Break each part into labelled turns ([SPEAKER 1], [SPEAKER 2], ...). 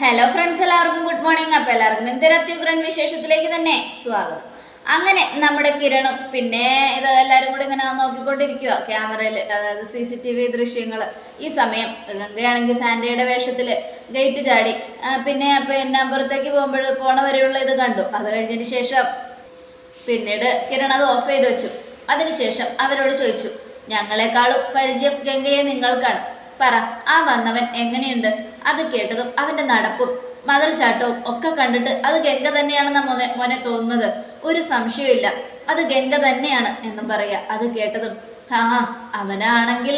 [SPEAKER 1] Hello friends എല്ലാവർക്കും good morning അപ്പോൾ എല്ലാവർക്കും എന്തൊരു അത്യുഗ്രൻ വിശേഷത്തിലേക്ക് തന്നെ സ്വാഗതം. അങ്ങനെ നമ്മുടെ കിരണും പിന്നെ ഇത് എല്ലാവരും കൂടി ഇങ്ങനെ നോക്കിക്കൊണ്ടിരിക്കുക ക്യാമറയിൽ അതായത് സി സി ടി വി ദൃശ്യങ്ങൾ ഈ സമയം ഗംഗയാണെങ്കിൽ സാൻഡയുടെ വേഷത്തിൽ ഗേറ്റ് ചാടി. പിന്നെ പിന്നെ അമ്പുറത്തേക്ക് പോകുമ്പോൾ പോണ വരെയുള്ള ഇത് കണ്ടു. അത് കഴിഞ്ഞതിന് ശേഷം പിന്നീട് കിരൺ അത് ഓഫ് ചെയ്ത് വെച്ചു. അതിനുശേഷം അവരോട് ചോദിച്ചു ഞങ്ങളെക്കാളും പരിചയം ഗംഗയെ നിങ്ങൾക്കാണ് പറ ആ വന്നവൻ എങ്ങനെയുണ്ട്? അത് കേട്ടതും അവന്റെ നടപ്പും മതൽ ചാട്ടവും ഒക്കെ കണ്ടിട്ട് അത് ഗംഗ തന്നെയാണെന്ന മോനെ മോനെ തോന്നുന്നത്. ഒരു സംശയമില്ല അത് ഗംഗ തന്നെയാണ് എന്നും പറയാ അത് കേട്ടതും ആ അവനാണെങ്കിൽ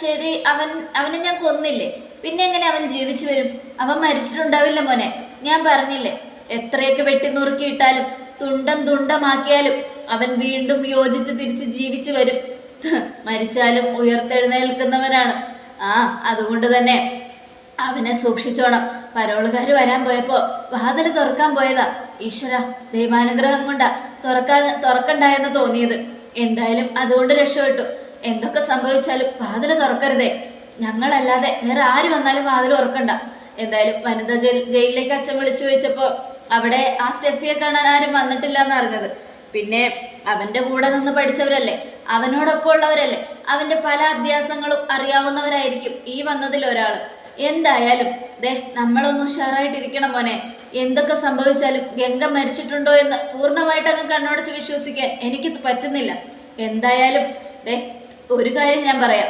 [SPEAKER 1] ശരി അവൻ അവനെ ഞാൻ കൊന്നില്ലേ? പിന്നെ എങ്ങനെ അവൻ ജീവിച്ചു വരും? അവൻ മരിച്ചിട്ടുണ്ടാവില്ല മോനെ. ഞാൻ പറഞ്ഞില്ലേ എത്രയൊക്കെ വെട്ടി നുറുക്കിയിട്ടാലും തുണ്ടം തുണ്ടമാക്കിയാലും അവൻ വീണ്ടും യോജിച്ച് തിരിച്ച് ജീവിച്ചു വരും. മരിച്ചാലും ഉയർത്തെഴുന്നേൽക്കുന്നവനാണ് ആ അതുകൊണ്ട് തന്നെ അവനെ സൂക്ഷിച്ചോണം. പരോളുകാർ വരാൻ പോയപ്പോ വാതിൽ തുറക്കാൻ പോയതാ. ഈശ്വര ദൈവാനുഗ്രഹം കൊണ്ടാ തുറക്കാൻ തുറക്കണ്ടായെന്ന് തോന്നിയത്. എന്തായാലും അതുകൊണ്ട് രക്ഷപ്പെട്ടു. എന്തൊക്കെ സംഭവിച്ചാലും വാതിൽ തുറക്കരുതേ. ഞങ്ങളല്ലാതെ വേറെ ആര് വന്നാലും വാതിൽ തുറക്കണ്ട. എന്തായാലും വനിതാ ജയിൽ ജയിലിലേക്ക് അച്ഛൻ വിളിച്ചു ചോദിച്ചപ്പോൾ അവിടെ ആ സ്റ്റെഫിയെ കാണാൻ ആരും വന്നിട്ടില്ല എന്നറിഞ്ഞത് പിന്നെ അവന്റെ കൂടെ നിന്ന് പഠിച്ചവരല്ലേ? അവനോടൊപ്പം ഉള്ളവരല്ലേ അവന്റെ പല അഭ്യാസങ്ങളും അറിയാവുന്നവരായിരിക്കും ഈ വന്നതിൽ ഒരാൾ. എന്തായാലും ദേ നമ്മളൊന്ന് ഉഷാറായിട്ടിരിക്കണം മോനെ. എന്തൊക്കെ സംഭവിച്ചാലും ഗംഗ മരിച്ചിട്ടുണ്ടോ എന്ന് പൂർണമായിട്ട് അങ്ങ് കണ്ണോടിച്ച് വിശ്വസിക്കാൻ എനിക്ക് പറ്റുന്നില്ല. എന്തായാലും ദേ ഒരു കാര്യം ഞാൻ പറയാം.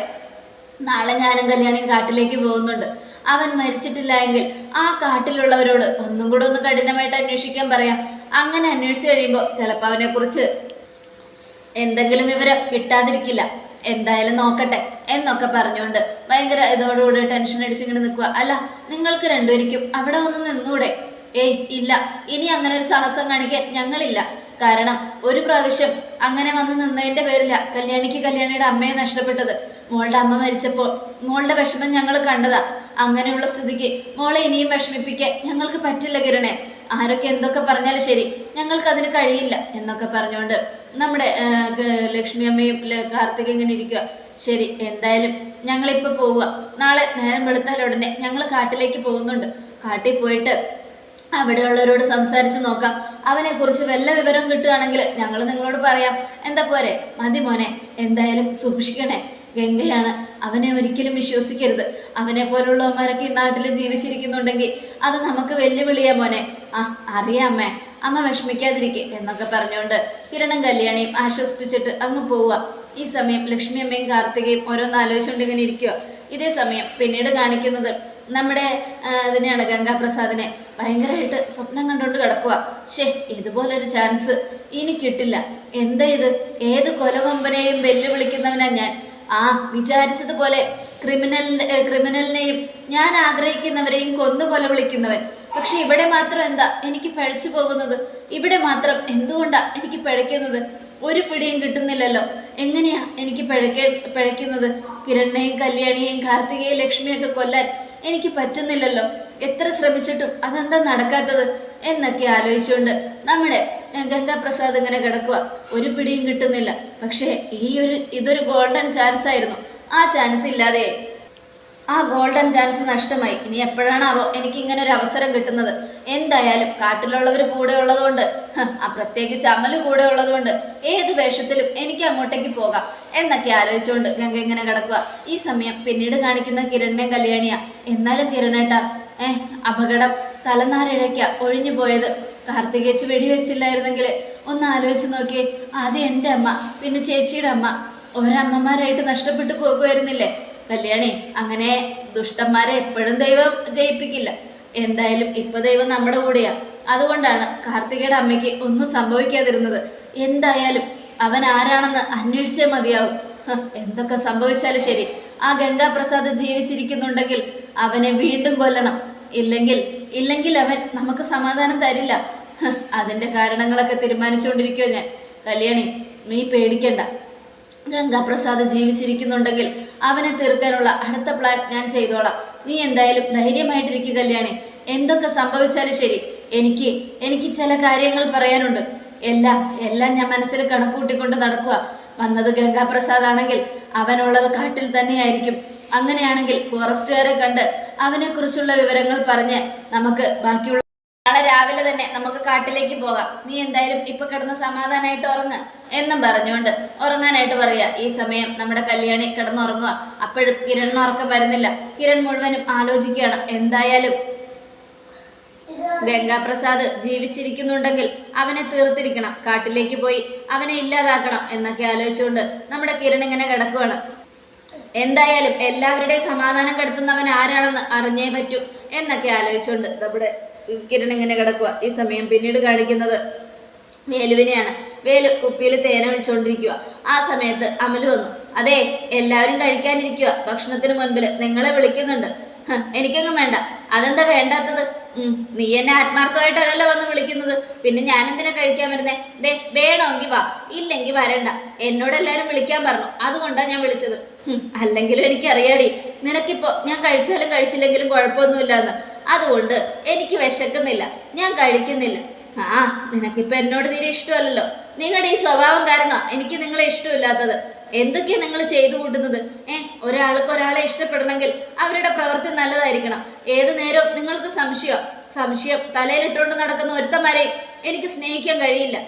[SPEAKER 1] നാളെ ഞാനും കല്യാണിയും കാട്ടിലേക്ക് പോകുന്നുണ്ട്. അവൻ മരിച്ചിട്ടില്ല എങ്കിൽ ആ കാട്ടിലുള്ളവരോട് ഒന്നും കൂടെ ഒന്ന് കഠിനമായിട്ട് അന്വേഷിക്കാൻ പറയാം. അങ്ങനെ അന്വേഷിച്ച് കഴിയുമ്പോൾ ചിലപ്പോൾ അവനെക്കുറിച്ച് എന്തെങ്കിലും വിവരം കിട്ടാതിരിക്കില്ല. എന്തായാലും നോക്കട്ടെ എന്നൊക്കെ പറഞ്ഞുകൊണ്ട് ഭയങ്കര ഇതോടുകൂടി ടെൻഷൻ അടിച്ചിങ്ങനെ നിൽക്കുക അല്ല നിങ്ങൾക്ക് രണ്ടുപേരിക്കും അവിടെ ഒന്ന് നിന്നൂടെ? ഏയ് ഇല്ല. ഇനി അങ്ങനെ ഒരു സാഹസം കാണിക്കാൻ ഞങ്ങളില്ല. കാരണം ഒരു പ്രാവശ്യം അങ്ങനെ വന്ന് നിന്നതിന്റെ പേരില്ല കല്യാണിക്ക് കല്യാണിയുടെ അമ്മയെ നഷ്ടപ്പെട്ടത്. മോളുടെ അമ്മ മരിച്ചപ്പോൾ മോളുടെ വിഷമം ഞങ്ങൾ കണ്ടതാ. അങ്ങനെയുള്ള സ്ഥിതിക്ക് മോളെ ഇനിയും വിഷമിപ്പിക്കാൻ ഞങ്ങൾക്ക് പറ്റില്ല കിരണേ. ആരൊക്കെ എന്തൊക്കെ പറഞ്ഞാലും ശരി ഞങ്ങൾക്ക് അതിന് കഴിയില്ല എന്നൊക്കെ പറഞ്ഞുകൊണ്ട് നമ്മുടെ ലക്ഷ്മി അമ്മയും കാർത്തിക ഇങ്ങനെ ഇരിക്കുക ശരി എന്തായാലും ഞങ്ങളിപ്പോൾ പോവുക. നാളെ നേരം വെളുത്താൽ ഉടനെ ഞങ്ങൾ കാട്ടിലേക്ക് പോകുന്നുണ്ട്. കാട്ടിൽ പോയിട്ട് അവിടെയുള്ളവരോട് സംസാരിച്ച് നോക്കാം. അവനെ കുറിച്ച് വല്ല വിവരം കിട്ടുകയാണെങ്കിൽ ഞങ്ങൾ നിങ്ങളോട് പറയാം. എന്താ പോരെ? മതി മോനെ എന്തായാലും സൂക്ഷിക്കണേ. ഗംഗയാണ് അവനെ ഒരിക്കലും വിശ്വസിക്കരുത്. അവനെ പോലുള്ളവന്മാരൊക്കെ ഈ നാട്ടിൽ ജീവിച്ചിരിക്കുന്നുണ്ടെങ്കിൽ അത് നമുക്ക് വെല്ലുവിളിയാ മോനെ. ആ അറിയാമേ അമ്മ വിഷമിക്കാതിരിക്കെ എന്നൊക്കെ പറഞ്ഞുകൊണ്ട് കിരണും കല്യാണിയും ആശ്വസിപ്പിച്ചിട്ട് അങ്ങ് പോവുക. ഈ സമയം ലക്ഷ്മി അമ്മയും കാർത്തികയും ഓരോന്ന് ആലോചിച്ചുകൊണ്ട് ഇങ്ങനെ ഇരിക്കുക ഇതേ സമയം പിന്നീട് കാണിക്കുന്നത് നമ്മുടെ ഇതിനെയാണ് ഗംഗാപ്രസാദിനെ. ഭയങ്കരമായിട്ട് സ്വപ്നം കണ്ടുകൊണ്ട് കിടക്കുക ഷേ ഇതുപോലൊരു ചാൻസ് ഇനി കിട്ടില്ല. എന്താ ഇത്? ഏത് കൊലകൊമ്പനെയും വെല്ലുവിളിക്കുന്നവനാ ഞാൻ. ആ വിചാരിച്ചതുപോലെ ക്രിമിനൽ ക്രിമിനലിനെയും ഞാൻ ആഗ്രഹിക്കുന്നവരെയും കൊന്നു കൊല വിളിക്കുന്നവൻ. പക്ഷെ ഇവിടെ മാത്രം എന്താ എനിക്ക് പഴച്ചു പോകുന്നത്? ഇവിടെ മാത്രം എന്തുകൊണ്ടാ എനിക്ക് പഴയ്ക്കുന്നത് ഒരു പിടിയും കിട്ടുന്നില്ലല്ലോ. എങ്ങനെയാ എനിക്ക് പഴക്ക പഴയ്ക്കുന്നത് കിരണ്ണയും കല്യാണിയെയും കാർത്തികയും ലക്ഷ്മിയൊക്കെ കൊല്ലാൻ എനിക്ക് പറ്റുന്നില്ലല്ലോ. എത്ര ശ്രമിച്ചിട്ടും അതെന്താ നടക്കാത്തത്? എന്നൊക്കെ ആലോചിച്ചുകൊണ്ട് നമ്മുടെ ഗംഗാപ്രസാദ് ഇങ്ങനെ കിടക്കുക ഒരു പിടിയും കിട്ടുന്നില്ല. പക്ഷേ ഈ ഒരു ഇതൊരു ഗോൾഡൻ ചാൻസ് ആയിരുന്നു. ആ ചാൻസ് ഇല്ലാതെ. ആ ഗോൾഡൻ ചാൻസ് നഷ്ടമായി. ഇനി എപ്പോഴാണാവോ എനിക്ക് ഇങ്ങനെ ഒരു അവസരം കിട്ടുന്നത്. എന്തായാലും കാട്ടിലുള്ളവർ കൂടെ ഉള്ളതുകൊണ്ട് ആ പ്രത്യേകിച്ച് അമൽ കൂടെ ഉള്ളതുകൊണ്ട് ഏത് വേഷത്തിലും എനിക്ക് അങ്ങോട്ടേക്ക് പോകാം എന്നൊക്കെ ആലോചിച്ചുകൊണ്ട് ഗംഗ ഇങ്ങനെ കിടക്കുക ഈ സമയം പിന്നീട് കാണിക്കുന്ന കിരണിനെ കല്യാണിയാ. എന്നാലും കിരണേട്ടാ ഏ അപകടം തലനാരിഴയ്ക്ക ഒഴിഞ്ഞു പോയത്. കാർത്തികേച്ച് വെടിവെച്ചില്ലായിരുന്നെങ്കിൽ ഒന്ന് ആലോചിച്ച് നോക്കിയേ. ആദ്യം എന്റെ അമ്മ പിന്നെ ചേച്ചിയുടെ അമ്മ. ഒരമ്മമാരായിട്ട് നഷ്ടപ്പെട്ടു പോകുമായിരുന്നില്ലേ? കല്യാണി അങ്ങനെ ദുഷ്ടന്മാരെ എപ്പോഴും ദൈവം ജയിപ്പിക്കില്ല. എന്തായാലും ഇപ്പൊ ദൈവം നമ്മുടെ കൂടെയാ. അതുകൊണ്ടാണ് കാർത്തികയുടെ അമ്മയ്ക്ക് ഒന്നും സംഭവിക്കാതിരുന്നത്. എന്തായാലും അവൻ ആരാണെന്ന് അന്വേഷിച്ചേ മതിയാവും. എന്തൊക്കെ സംഭവിച്ചാലും ശരി. ആ ഗംഗാപ്രസാദ് ജീവിച്ചിരിക്കുന്നുണ്ടെങ്കിൽ അവനെ വീണ്ടും കൊല്ലണം. ഇല്ലെങ്കിൽ ഇല്ലെങ്കിൽ അവൻ നമുക്ക് സമാധാനം തരില്ല. അതിന്റെ കാരണങ്ങളൊക്കെ തീരുമാനിച്ചുകൊണ്ടിരിക്കുവോ ഞാൻ. കല്യാണി നീ പേടിക്കണ്ട. ഗംഗാപ്രസാദ് ജീവിച്ചിരിക്കുന്നുണ്ടെങ്കിൽ അവനെ തീർക്കാനുള്ള അടുത്ത പ്ലാൻ ഞാൻ ചെയ്തോളാം. നീ എന്തായാലും ധൈര്യമായിട്ടിരിക്കുക കല്യാണി. എന്തൊക്കെ സംഭവിച്ചാലും ശരി. എനിക്ക് എനിക്ക് ചില കാര്യങ്ങൾ പറയാനുണ്ട്. എല്ലാം എല്ലാം ഞാൻ മനസ്സിൽ കണക്കൂട്ടിക്കൊണ്ട് നടക്കുക. വന്നത് ഗംഗാപ്രസാദ് ആണെങ്കിൽ അവനുള്ളത് കാട്ടിൽ തന്നെയായിരിക്കും. അങ്ങനെയാണെങ്കിൽ ഫോറസ്റ്റുകാരെ കണ്ട് അവനെക്കുറിച്ചുള്ള വിവരങ്ങൾ പറഞ്ഞ് നമുക്ക് ബാക്കിയുള്ള നാളെ രാവിലെ തന്നെ നമുക്ക് കാട്ടിലേക്ക് പോകാം. നീ എന്തായാലും ഇപ്പൊ കിടന്ന് സമാധാനമായിട്ട് ഉറങ്ങ എന്നും പറഞ്ഞുകൊണ്ട് ഉറങ്ങാനായിട്ട് പറയാ ഈ സമയം നമ്മുടെ കല്യാണി കിടന്നുറങ്ങുക. അപ്പോഴും കിരണിന് ഉറക്കം വരുന്നില്ല. കിരൺ മുഴുവനും ആലോചിക്കുകയാണ്. എന്തായാലും ഗംഗാപ്രസാദ് ജീവിച്ചിരിക്കുന്നുണ്ടെങ്കിൽ അവനെ തീർത്തിരിക്കണം. കാട്ടിലേക്ക് പോയി അവനെ ഇല്ലാതാക്കണം എന്നൊക്കെ ആലോചിച്ചുകൊണ്ട് നമ്മുടെ കിരൺ ഇങ്ങനെ കിടക്കുകയാണ് എന്തായാലും എല്ലാവരുടെയും സമാധാനം കെടുത്തുന്നവൻ ആരാണെന്ന് അറിഞ്ഞേ പറ്റൂ എന്നൊക്കെ ആലോചിച്ചുകൊണ്ട് നമ്മുടെ കിരൺ ഇങ്ങനെ കിടക്കുക ഈ സമയം പിന്നീട് കാണിക്കുന്നത് വേലുവിനെയാണ്. വേലു കുപ്പിയിൽ തേന ഒഴിച്ചുകൊണ്ടിരിക്കുക ആ സമയത്ത് അമൽ വന്നു. അതെ എല്ലാവരും കഴിക്കാനിരിക്കുക ഭക്ഷണത്തിന് മുൻപിൽ നിങ്ങളെ വിളിക്കുന്നുണ്ട്. എനിക്കങ്ങ് വേണ്ട. അതെന്താ വേണ്ടാത്തത്? നീ എന്നെ ആത്മാർത്ഥമായിട്ടല്ലല്ലോ വന്ന് വിളിക്കുന്നത്. പിന്നെ ഞാൻ എന്തിനാ കഴിക്കാൻ വരുന്നേ? ദേ വേണമെങ്കിൽ വാ. ഇല്ലെങ്കിൽ വരണ്ട. എന്നോട് എല്ലാവരും വിളിക്കാൻ പറഞ്ഞു. അതുകൊണ്ടാണ് ഞാൻ വിളിച്ചത്. അല്ലെങ്കിലും എനിക്കറിയാടി. നിനക്കിപ്പോ ഞാൻ കഴിച്ചാലും കഴിച്ചില്ലെങ്കിലും കുഴപ്പമൊന്നുമില്ലെന്ന്. അതുകൊണ്ട് എനിക്ക് വിശക്കുന്നില്ല. ഞാൻ കഴിക്കുന്നില്ല. ആ നിനക്കിപ്പോ എന്നോട് തീരെ ഇഷ്ടമല്ലല്ലോ. നിങ്ങളുടെ ഈ സ്വഭാവം കാരണം എനിക്ക് നിങ്ങളെ ഇഷ്ടമില്ലാത്തത്? എന്തൊക്കെയാ നിങ്ങൾ ചെയ്തു കൂട്ടുന്നത്? ഏ ഒരാൾക്ക് ഒരാളെ ഇഷ്ടപ്പെടണമെങ്കിൽ അവരുടെ പ്രവൃത്തി നല്ലതായിരിക്കണം. ഏത് നേരവും നിങ്ങൾക്ക് സംശയം സംശയം തലയിലിട്ടുകൊണ്ട് നടക്കുന്ന ഒരുത്തന്മാരെയും എനിക്ക് സ്നേഹിക്കാൻ കഴിയില്ല.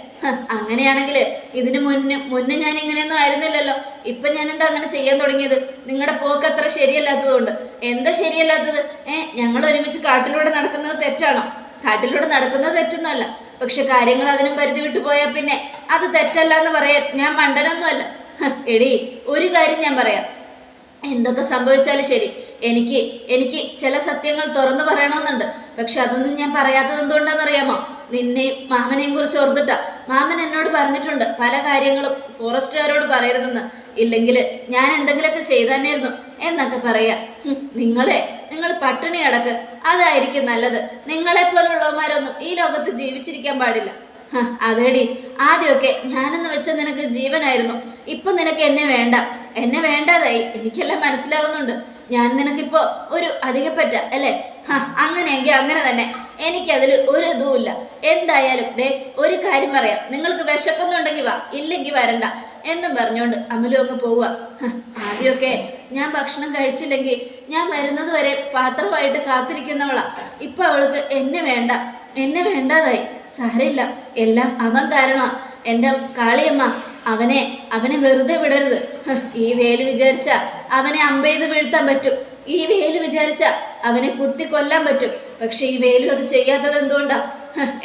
[SPEAKER 1] അങ്ങനെയാണെങ്കിൽ ഇതിനു മുന്നേ മുന്നേ ഞാൻ ഇങ്ങനെയൊന്നും ആയിരുന്നില്ലല്ലോ. ഇപ്പൊ ഞാൻ എന്താ അങ്ങനെ ചെയ്യാൻ തുടങ്ങിയത്? നിങ്ങളുടെ പോക്ക് അത്ര ശരിയല്ലാത്തതുകൊണ്ട്. എന്താ ശരിയല്ലാത്തത്? ഏഹ് ഞങ്ങൾ ഒരുമിച്ച് കാട്ടിലൂടെ നടക്കുന്നത് തെറ്റാണോ? കാട്ടിലൂടെ നടക്കുന്നത് തെറ്റൊന്നുമല്ല. പക്ഷെ കാര്യങ്ങൾ അതിനും പരിധി വിട്ടു പോയാൽ പിന്നെ അത് തെറ്റല്ല എന്ന് പറയാൻ ഞാൻ മണ്ടനൊന്നുമല്ല. എടീ ഒരു കാര്യം ഞാൻ പറയാം. എന്തൊക്കെ സംഭവിച്ചാലും ശരി. എനിക്ക് എനിക്ക് ചില സത്യങ്ങൾ തുറന്നു പറയണമെന്നുണ്ട്. പക്ഷെ അതൊന്നും ഞാൻ പറയാത്തത് എന്തുകൊണ്ടാണെന്നറിയാമോ? നിന്നെയും മാമനെയും കുറിച്ച് ഓർത്തിട്ടാ. മാമൻ എന്നോട് പറഞ്ഞിട്ടുണ്ട് പല കാര്യങ്ങളും ഫോറസ്റ്റുകാരോട് പറയരുതെന്ന്. ഇല്ലെങ്കിൽ ഞാൻ എന്തെങ്കിലുമൊക്കെ ചെയ്തന്നെയായിരുന്നു എന്നൊക്കെ പറയാ. നിങ്ങളെ നിങ്ങൾ പട്ടിണി അടക്ക് അതായിരിക്കും നല്ലത്. നിങ്ങളെ പോലുള്ളവന്മാരൊന്നും ഈ ലോകത്ത് ജീവിച്ചിരിക്കാൻ പാടില്ല. അതേടി. ആദ്യമൊക്കെ ഞാനെന്ന് വെച്ച നിനക്ക് ജീവനായിരുന്നു. ഇപ്പൊ നിനക്ക് എന്നെ വേണ്ട. എന്നെ വേണ്ടാതായി. എനിക്കെല്ലാം മനസ്സിലാവുന്നുണ്ട്. ഞാൻ നിനക്കിപ്പോ ഒരു അധികപ്പറ്റ അല്ലേ? അങ്ങനെയെങ്കിൽ അങ്ങനെ തന്നെ. എനിക്കതിൽ ഒരു ഇതുമില്ല എന്തായാലും ദേ ഒരു കാര്യം പറയാം. നിങ്ങൾക്ക് വിശക്കുന്നുണ്ടെങ്കിൽ വാ ഇല്ലെങ്കിൽ വരണ്ട എന്നും പറഞ്ഞുകൊണ്ട് അമലു അങ്ങ് പോവുക ആദ്യമൊക്കെ ഞാൻ ഭക്ഷണം കഴിച്ചില്ലെങ്കിൽ ഞാൻ വരുന്നത് വരെ പാത്രമായിട്ട് കാത്തിരിക്കുന്നവളാ. ഇപ്പം അവൾക്ക് എന്നെ വേണ്ട എന്നെ വേണ്ടാതായി. സാരമില്ല എല്ലാം അവൻ കാരണമാ. എന്റെ കാളിയമ്മ അവനെ അവനെ വെറുതെ വിടരുത്. ഈ വേൽ വിചാരിച്ച അവനെ അമ്പെയ്ത് വീഴ്ത്താൻ പറ്റും. ഈ വേൽ വിചാരിച്ച അവനെ കുത്തി കൊല്ലാൻ പറ്റും. പക്ഷെ ഈ വേലു അത് ചെയ്യാത്തത് എന്തുകൊണ്ടാ?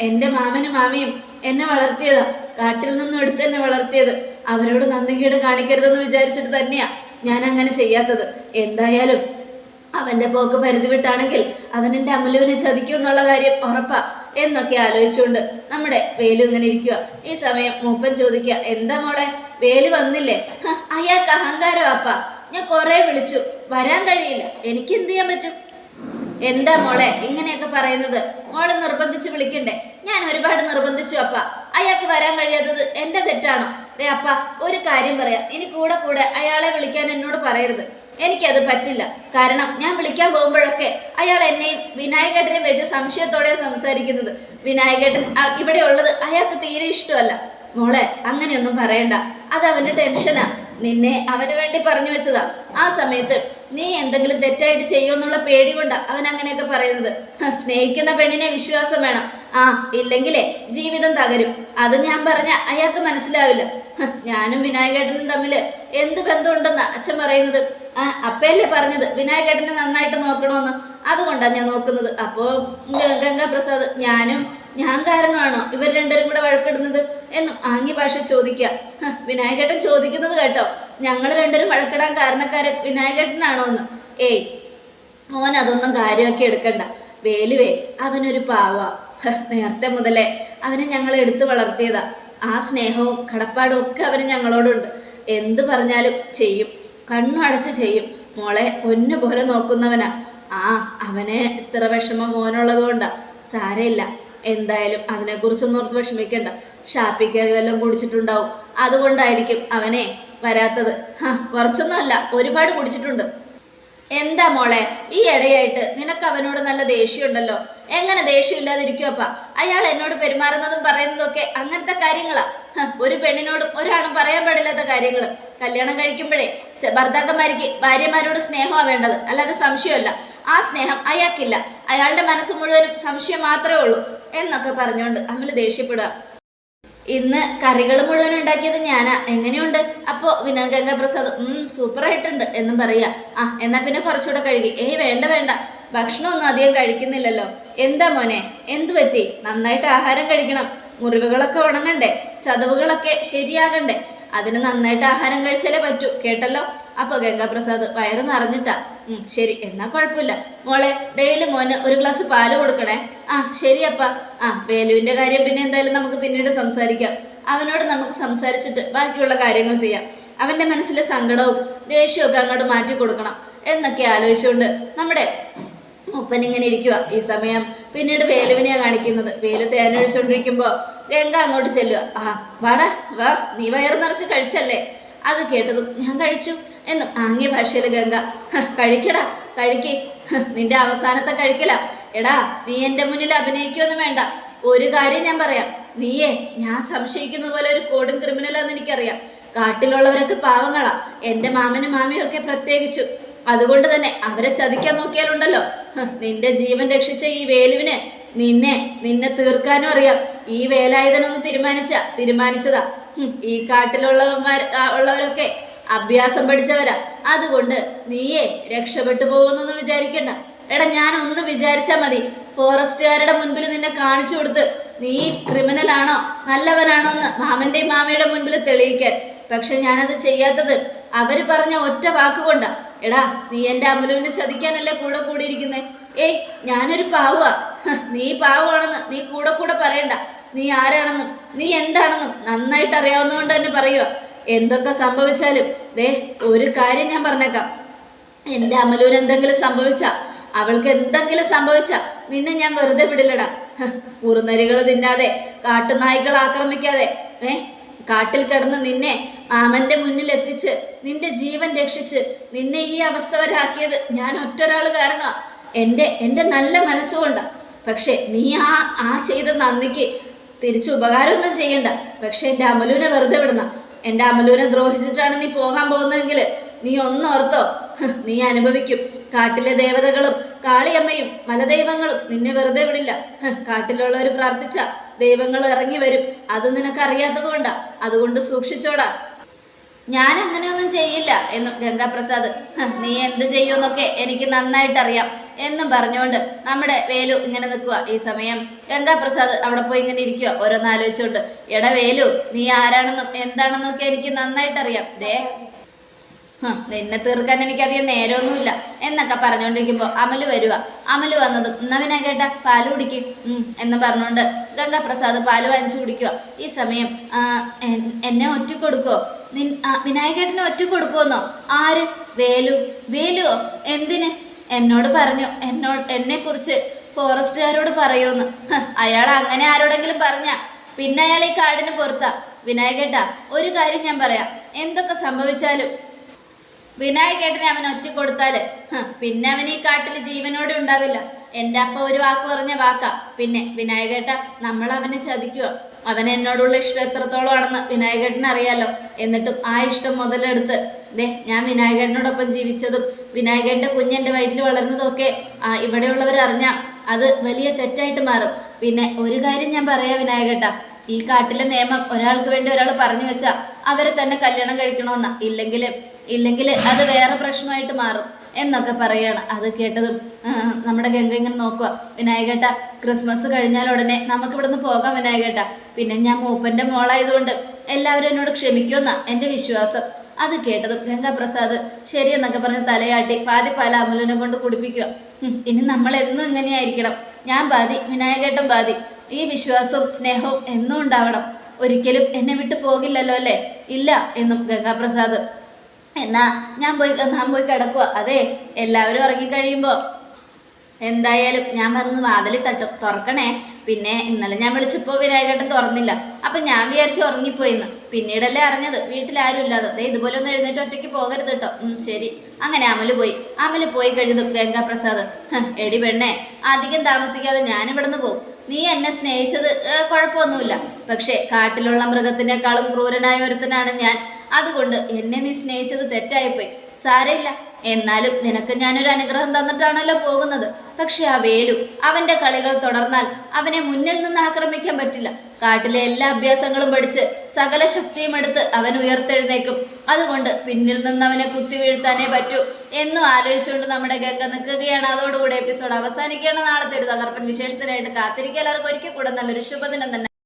[SPEAKER 1] എന്റെ എന്റെ മാമനും മാമിയും എന്നെ വളർത്തിയതാ. കാട്ടിൽ നിന്നും എടുത്ത് എന്നെ വളർത്തിയത്. അവരോട് നന്ദികേട് കാണിക്കരുതെന്ന് വിചാരിച്ചിട്ട് തന്നെയാ ഞാൻ അങ്ങനെ ചെയ്യാത്തത്. എന്തായാലും അവന്റെ പോക്ക് പരിധി വിട്ടാണെങ്കിൽ അവൻ എന്റെ അമലുവിനെ ചതിക്കും എന്നുള്ള കാര്യം ഉറപ്പാ. എന്നൊക്കെ ആലോചിച്ചുകൊണ്ട് നമ്മുടെ വേലു ഇങ്ങനെ ഇരിക്കുക ഈ സമയം മൂപ്പൻ ചോദിക്കുക എന്താ മോളെ? വേലു വന്നില്ലേ? "ഹ, അയാൾക്ക് അഹങ്കാരം അപ്പ ഞാൻ കൊറേ വിളിച്ചു. വരാൻ കഴിയില്ല. എനിക്ക് എന്ത് ചെയ്യാൻ പറ്റും? എന്താ മോളെ ഇങ്ങനെയൊക്കെ പറയുന്നത്? മോളെ നിർബന്ധിച്ച് വിളിക്കണ്ടേ? ഞാൻ ഒരുപാട് നിർബന്ധിച്ചു അപ്പ. അയാൾക്ക് വരാൻ കഴിയാത്തത് എന്റെ തെറ്റാണോ? ദേ അപ്പ ഒരു കാര്യം പറയാം. ഇനി കൂടെ കൂടെ അയാളെ വിളിക്കാൻ എന്നോട് പറയരുത്. എനിക്കത് പറ്റില്ല. കാരണം ഞാൻ വിളിക്കാൻ പോകുമ്പോഴൊക്കെ അയാൾ എന്നെയും വിനായകേട്ടനെയും വെച്ച് സംശയത്തോടെ സംസാരിക്കുന്നത്. വിനായകേട്ടൻ ഇവിടെ ഉള്ളത് അയാൾക്ക് തീരെ ഇഷ്ടമല്ല. മോളെ അങ്ങനെയൊന്നും പറയണ്ട. അത് അവന്റെ ടെൻഷനാ. നിന്നെ അവന് വേണ്ടി പറഞ്ഞു വെച്ചതാ. ആ സമയത്ത് നീ എന്തെങ്കിലും തെറ്റായിട്ട് ചെയ്യുമെന്നുള്ള പേടി കൊണ്ടാ അവൻ അങ്ങനെയൊക്കെ പറയുന്നത്. സ്നേഹിക്കുന്ന പെണ്ണിനെ വിശ്വാസം വേണം. ആ ഇല്ലെങ്കിലേ ജീവിതം തകരും. അത് ഞാൻ പറഞ്ഞ അയാൾക്ക് മനസ്സിലാവില്ല. ഞാനും വിനായകേട്ടനും തമ്മിൽ എന്ത് ബന്ധമുണ്ടെന്നാ അച്ഛൻ പറയുന്നത്. ആ അപ്പയല്ലേ പറഞ്ഞത് വിനായകേട്ടനെ നന്നായിട്ട് നോക്കണമെന്ന് അതുകൊണ്ടാണ് ഞാൻ നോക്കുന്നത്. അപ്പോൾ ഗംഗാപ്രസാദ് ഞാനും ഞാൻ കാരണമാണോ ഇവർ രണ്ടുപേരും കൂടെ വഴക്കിടുന്നത് എന്നും ആംഗ്യ ഭാഷ ചോദിക്കുക. വിനായകേട്ടൻ ചോദിക്കുന്നത് കേട്ടോ. ഞങ്ങൾ രണ്ടുപേരും വഴക്കിടാൻ കാരണക്കാരൻ വിനായകേട്ടനാണോ എന്ന് ഏയ് മോൻ അതൊന്നും കാര്യമാക്കി എടുക്കണ്ട. വേലുവേ അവനൊരു പാവ. നേരത്തെ മുതലേ അവനെ ഞങ്ങൾ എടുത്തു വളർത്തിയതാ. ആ സ്നേഹവും കടപ്പാടും ഒക്കെ അവന് ഞങ്ങളോടുണ്ട്. എന്ത് പറഞ്ഞാലും ചെയ്യും. കണ്ണു അടച്ച് ചെയ്യും. മോളെ പൊന്നു പോലെ നോക്കുന്നവനാ. ആ അവനെ ഇത്ര വിഷമം മോനുള്ളത് കൊണ്ടാ സാരമില്ല. എന്തായാലും അതിനെക്കുറിച്ചൊന്നും ഓർത്ത് വിഷമിക്കേണ്ട. ഷാപ്പി കയറി വല്ലതും കുടിച്ചിട്ടുണ്ടാവും. അതുകൊണ്ടായിരിക്കും അവനെ വരാത്തത്. കുറച്ചൊന്നും അല്ല ഒരുപാട് കുടിച്ചിട്ടുണ്ട്. എന്താ മോളെ ഈ ഇടയായിട്ട് നിനക്ക് അവനോട് നല്ല ദേഷ്യമുണ്ടല്ലോ? എങ്ങനെ ദേഷ്യം ഇല്ലാതിരിക്കും അയാൾ എന്നോട് പെരുമാറുന്നതും പറയുന്നതൊക്കെ അങ്ങനത്തെ കാര്യങ്ങളാ. ഒരു പെണ്ണിനോടും ഒരാളും പറയാൻ പാടില്ലാത്ത കാര്യങ്ങൾ കല്യാണം കഴിക്കുമ്പോഴേ ഭർത്താക്കന്മാർക്ക് ഭാര്യമാരോട് സ്നേഹമാണ് വേണ്ടത്. അല്ലാതെ സംശയമല്ല. ആ സ്നേഹം അയാൾക്കില്ല. അയാളുടെ മനസ്സ് മുഴുവനും സംശയം മാത്രമേ ഉള്ളൂ എന്നൊക്കെ പറഞ്ഞുകൊണ്ട് അമൽ ദേഷ്യപ്പെടുക. ഇന്ന് കറികൾ മുഴുവൻ ഉണ്ടാക്കിയത് ഞാനാ. എങ്ങനെയുണ്ട്? അപ്പോ വിനഗംഗ പ്രസാദ് ഉം സൂപ്പറായിട്ടുണ്ട് എന്നും പറയാ ആ എന്നാ പിന്നെ കുറച്ചുകൂടെ കഴുകി. ഏയ് വേണ്ട വേണ്ട. ഭക്ഷണമൊന്നും അധികം കഴിക്കുന്നില്ലല്ലോ. എന്താ മോനെ? എന്തു പറ്റി? നന്നായിട്ട് ആഹാരം കഴിക്കണം. മുറിവുകളൊക്കെ ഉണങ്ങണ്ടേ? ചതവുകളൊക്കെ ശരിയാകണ്ടേ? അതിന് നന്നായിട്ട് ആഹാരം കഴിച്ചാലേ പറ്റൂ. കേട്ടല്ലോ? അപ്പൊ ഗംഗാപ്രസാദ് വയറ് നിറഞ്ഞിട്ടാ. ഉം ശരി. എന്നാ കുഴപ്പമില്ല. മോളെ ഡെയിലി മോന് ഒരു ഗ്ലാസ് പാൽ കൊടുക്കണേ. ആ ശരിയപ്പ ആ വേലുവിന്റെ കാര്യം പിന്നെ എന്തായാലും നമുക്ക് പിന്നീട് സംസാരിക്കാം. അവനോട് നമുക്ക് സംസാരിച്ചിട്ട് ബാക്കിയുള്ള കാര്യങ്ങൾ ചെയ്യാം. അവന്റെ മനസ്സിലെ സങ്കടവും ദേഷ്യവും അങ്ങോട്ട് മാറ്റി കൊടുക്കണം എന്നൊക്കെ ആലോചിച്ചുകൊണ്ട് നമ്മുടെ മുപ്പൻ ഇങ്ങനെ ഇരിക്കുക ഈ സമയം പിന്നീട് വേലുവിനെയാണ് കാണിക്കുന്നത്. വേലു തേനൊഴിച്ചുകൊണ്ടിരിക്കുമ്പോ ഗംഗ അങ്ങോട്ട് ചെല്ലുക ആ വാടാ വാ നീ വയറ് നിറച്ച് കഴിച്ചല്ലേ? അത് കേട്ടതും ഞാൻ കഴിച്ചു എന്ന് ആംഗ്യ ഭാഷയിൽ ഗംഗ കഴിക്കടാ കഴിക്ക്. നിന്റെ അവസാനത്തെ കഴിക്കല. എടാ നീ എന്റെ മുന്നിൽ അഭിനയിക്കൊന്നും വേണ്ട. ഒരു കാര്യം ഞാൻ പറയാം. നീയേ ഞാൻ സംശയിക്കുന്നത് പോലെ ഒരു കോടും ക്രിമിനലാന്ന് എനിക്കറിയാം. കാട്ടിലുള്ളവരൊക്കെ പാവങ്ങളാ. എന്റെ മാമനും മാമിയും ഒക്കെ പ്രത്യേകിച്ചു. അതുകൊണ്ട് തന്നെ അവരെ ചതിക്കാൻ നോക്കിയാലുണ്ടല്ലോ. നിന്റെ ജീവൻ രക്ഷിച്ച ഈ വേലുവിന് നിന്നെ നിന്നെ തീർക്കാനും അറിയാം. ഈ വേലായുധനൊന്ന് തീരുമാനിച്ച തീരുമാനിച്ചതാ. ഈ കാട്ടിലുള്ളവന്മാർ ഉള്ളവരൊക്കെ അഭ്യാസം പഠിച്ചവരാ. അതുകൊണ്ട് നീയെ രക്ഷപ്പെട്ടു പോകുന്നൊന്നും വിചാരിക്കണ്ട. എടാ ഞാൻ ഒന്ന് വിചാരിച്ചാ മതി. ഫോറസ്റ്റുകാരുടെ മുൻപിൽ നിന്നെ കാണിച്ചു കൊടുത്ത് നീ ക്രിമിനൽ ആണോ നല്ലവനാണോ എന്ന് മാമന്റെയും മാമയുടെ മുൻപിൽ തെളിയിക്കാൻ. പക്ഷെ ഞാനത് ചെയ്യാത്തത് അവർ പറഞ്ഞ ഒറ്റ വാക്കുകൊണ്ടാ എടാ നീ എന്റെ അമലുവിനെ ചതിക്കാനല്ലേ കൂടെ കൂടിയിരിക്കുന്നേ? ഏയ് ഞാനൊരു പാവുവാ. നീ പാവമാണെന്ന് നീ കൂടെ കൂടെ പറയണ്ട. നീ ആരാണെന്നും നീ എന്താണെന്നും നന്നായിട്ട് അറിയാവുന്നതുകൊണ്ട് തന്നെ പറയുക എന്തൊക്കെ സംഭവിച്ചാലും ദേ ഒരു കാര്യം ഞാൻ പറഞ്ഞേക്കാം. എന്റെ അമലൂന് എന്തെങ്കിലും സംഭവിച്ച അവൾക്ക് എന്തെങ്കിലും സംഭവിച്ച നിന്നെ ഞാൻ വെറുതെ വിടില്ലടാ. കുറുനരികൾ തിന്നാതെ കാട്ടുനായ്ക്കൾ ആക്രമിക്കാതെ ഏ കാട്ടിൽ കിടന്ന് നിന്നെ മാമന്റെ മുന്നിൽ എത്തിച്ച് നിന്റെ ജീവൻ രക്ഷിച്ച് നിന്നെ ഈ അവസ്ഥ വരാക്കിയത് ഞാൻ ഒറ്റൊരാൾ കാരണമാ. എന്റെ എന്റെ നല്ല മനസ്സുകൊണ്ടാ. പക്ഷെ നീ ആ ആ ചെയ്ത നന്ദിക്ക് തിരിച്ചു ഉപകാരമൊന്നും ചെയ്യണ്ട. പക്ഷെ എന്റെ അമലുവിനെ വെറുതെ വിടണം. എന്റെ അമലുവിനെ ദ്രോഹിച്ചിട്ടാണ് നീ പോകാൻ പോകുന്നതെങ്കിൽ നീ ഒന്നോർത്തോ നീ അനുഭവിക്കും. കാട്ടിലെ ദേവതകളും കാളിയമ്മയും മലദൈവങ്ങളും നിന്നെ വെറുതെ വിടില്ല. കാട്ടിലുള്ളവർ പ്രാർത്ഥിച്ച ദൈവങ്ങൾ ഇറങ്ങി വരും. അത് നിനക്ക് അറിയാത്തത് കൊണ്ടാ അതുകൊണ്ട് സൂക്ഷിച്ചോടാ. ഞാൻ അങ്ങനെയൊന്നും ചെയ്യില്ല എന്നും ഗംഗാപ്രസാദ്. "ഹ്, നീ എന്ത് ചെയ്യുമെന്നൊക്കെ എനിക്ക് നന്നായിട്ട് അറിയാം എന്നും പറഞ്ഞുകൊണ്ട് നമ്മുടെ വേലു ഇങ്ങനെ നിൽക്കുക ഈ സമയം. ഗംഗാപ്രസാദ് അവിടെ പോയി ഇങ്ങനെ ഇരിക്കുക ഓരോന്ന് ആലോചിച്ചുകൊണ്ട്. എടാ വേലു നീ ആരാണെന്നും എന്താണെന്നൊക്കെ എനിക്ക് നന്നായിട്ട് അറിയാം ദേ നിന്നെ തീർക്കാൻ എനിക്കധികം നേരമൊന്നുമില്ല എന്നൊക്കെ പറഞ്ഞുകൊണ്ടിരിക്കുമ്പോൾ അമൽ വരുക അമൽ വന്നതും എന്നാ വിനാ കേട്ട പാൽ കുടിക്കും. എന്ന് പറഞ്ഞുകൊണ്ട് ഗംഗാപ്രസാദ് പാൽ വാങ്ങിച്ചു കുടിക്കുക ഈ സമയം എന്നെ ഒറ്റ കൊടുക്കോ നിൻ ആ, വിനായകേട്ടനെ ഒറ്റ കൊടുക്കുമെന്നോ? ആര്? വേലു. വേലുവോ? എന്തിന്? എന്നോട് പറഞ്ഞു. എന്നോട് എന്നെ കുറിച്ച് ഫോറസ്റ്റുകാരോട് പറയുമെന്ന്. അയാൾ അങ്ങനെ ആരോടെങ്കിലും പറഞ്ഞ? പിന്നെ അയാൾ ഈ കാടിന് പുറത്താ. വിനായകേട്ടാ ഒരു കാര്യം ഞാൻ പറയാം. എന്തൊക്കെ സംഭവിച്ചാലും? വിനായകേട്ടനെ അവൻ ഒറ്റ കൊടുത്താൽ? പിന്നെ അവൻ ഈ കാട്ടിൽ ജീവനോടെ ഉണ്ടാവില്ല. എന്റെ അപ്പ ഒരു വാക്ക് പറഞ്ഞ വാക്കാ. പിന്നെ വിനായകേട്ട നമ്മൾ അവനെ ചതിക്കുക അവൻ എന്നോടുള്ള ഇഷ്ടം എത്രത്തോളം ആണെന്ന് വിനായകേട്ടന് അറിയാലോ. എന്നിട്ടും ആ ഇഷ്ടം മുതലെടുത്ത് ദേ ഞാൻ വിനായകേട്ടനോടൊപ്പം ജീവിച്ചതും വിനായകേട്ടന്റെ കുഞ്ഞെന്റെ വയറ്റിൽ വളർന്നതൊക്കെ ഇവിടെയുള്ളവർ അറിഞ്ഞാൽ അത് വലിയ തെറ്റായിട്ട് മാറും. പിന്നെ ഒരു കാര്യം ഞാൻ പറയാം വിനായകേട്ട ഈ കാട്ടിലെ നിയമം ഒരാൾക്ക് വേണ്ടി ഒരാൾ പറഞ്ഞു വെച്ചാൽ അവരെ തന്നെ കല്യാണം കഴിക്കണമെന്ന. ഇല്ലെങ്കിൽ ഇല്ലെങ്കിൽ അത് വേറെ പ്രശ്നമായിട്ട് മാറും. എന്നൊക്കെ പറയാണ്. അത് കേട്ടതും നമ്മുടെ ഗംഗ ഇങ്ങനെ നോക്കുക വിനായകേട്ട ക്രിസ്മസ് കഴിഞ്ഞാൽ ഉടനെ നമുക്ക് ഇവിടുന്ന് പോകാം വിനായകേട്ട. പിന്നെ ഞാൻ മൂപ്പന്റെ മോളായതുകൊണ്ട് എല്ലാവരും എന്നോട് ക്ഷമിക്കുമെന്നാ എന്റെ വിശ്വാസം. അത് കേട്ടതും ഗംഗാപ്രസാദ് ശരിയെന്നൊക്കെ പറഞ്ഞ് തലയാട്ടി പാതി പാല അമലിനെ കൊണ്ട് കുടിപ്പിക്കുക. ഇനി നമ്മൾ എന്നും ഇങ്ങനെയായിരിക്കണം. ഞാൻ ബാധി വിനായകേട്ടൻ ബാധി ഈ വിശ്വാസവും സ്നേഹവും എന്നും ഉണ്ടാവണം. ഒരിക്കലും എന്നെ വിട്ടു പോകില്ലല്ലോ അല്ലേ? ഇല്ല എന്നും ഗംഗാപ്രസാദ് എന്നാ ഞാൻ പോയി ഞാൻ പോയി കിടക്കുക അതെ എല്ലാവരും ഉറങ്ങിക്കഴിയുമ്പോൾ എന്തായാലും ഞാൻ വന്ന് വാതിലിൽ തട്ടും. തുറക്കണേ. പിന്നെ ഇന്നലെ ഞാൻ വിളിച്ചപ്പോൾ വിനായകട്ടൻ തുറന്നില്ല. അപ്പം ഞാൻ വിചാരിച്ച് ഉറങ്ങിപ്പോയിന്ന്. പിന്നീടല്ലേ അറിഞ്ഞത്. വീട്ടിലാരും ഇല്ലാതെ ദേ ഇതുപോലെ ഒന്ന് എഴുന്നേറ്റ് ഒറ്റയ്ക്ക് പോകരുത് കേട്ടോ ശരി. അങ്ങനെ അമൽ പോയി. അമൽ പോയി കഴിഞ്ഞത് ഗംഗാപ്രസാദ്. പ്രസാദ് എടി പെണ്ണേ അധികം താമസിക്കാതെ ഞാൻ നിന്ന് പോകും നീ എന്നെ സ്നേഹിച്ചത് കുഴപ്പമൊന്നുമില്ല. പക്ഷേ കാട്ടിലുള്ള മൃഗത്തിനേക്കാളും ക്രൂരനായ ഒരുത്തനാണ് ഞാൻ. അതുകൊണ്ട് എന്നെ നീ സ്നേഹിച്ചത് തെറ്റായിപ്പോയി. സാരയില്ല എന്നാലും നിനക്ക് ഞാനൊരു അനുഗ്രഹം തന്നിട്ടാണല്ലോ പോകുന്നത്. പക്ഷെ ആ വേലു അവന്റെ കളികൾ തുടർന്നാൽ അവനെ മുന്നിൽ നിന്ന് ആക്രമിക്കാൻ പറ്റില്ല. കാട്ടിലെ എല്ലാ അഭ്യാസങ്ങളും പഠിച്ച് സകല ശക്തിയും എടുത്ത് അവൻ ഉയർത്തെഴുന്നേക്കും. അതുകൊണ്ട് പിന്നിൽ നിന്ന് അവനെ കുത്തി വീഴ്ത്താനേ പറ്റൂ എന്നും ആലോചിച്ചുകൊണ്ട് നമ്മുടെ ഗംഗ നിൽക്കുകയാണ്. അതോടുകൂടി എപ്പിസോഡ് അവസാനിക്കുകയാണ്. നാളത്തെ ഒരു തകർപ്പൻ വിശേഷത്തിനായിട്ട് കാത്തിരിക്കുക. എല്ലാവർക്കും ഒരിക്കൽ കൂടെ നല്ലൊരു ശുഭദിനം തന്നെ.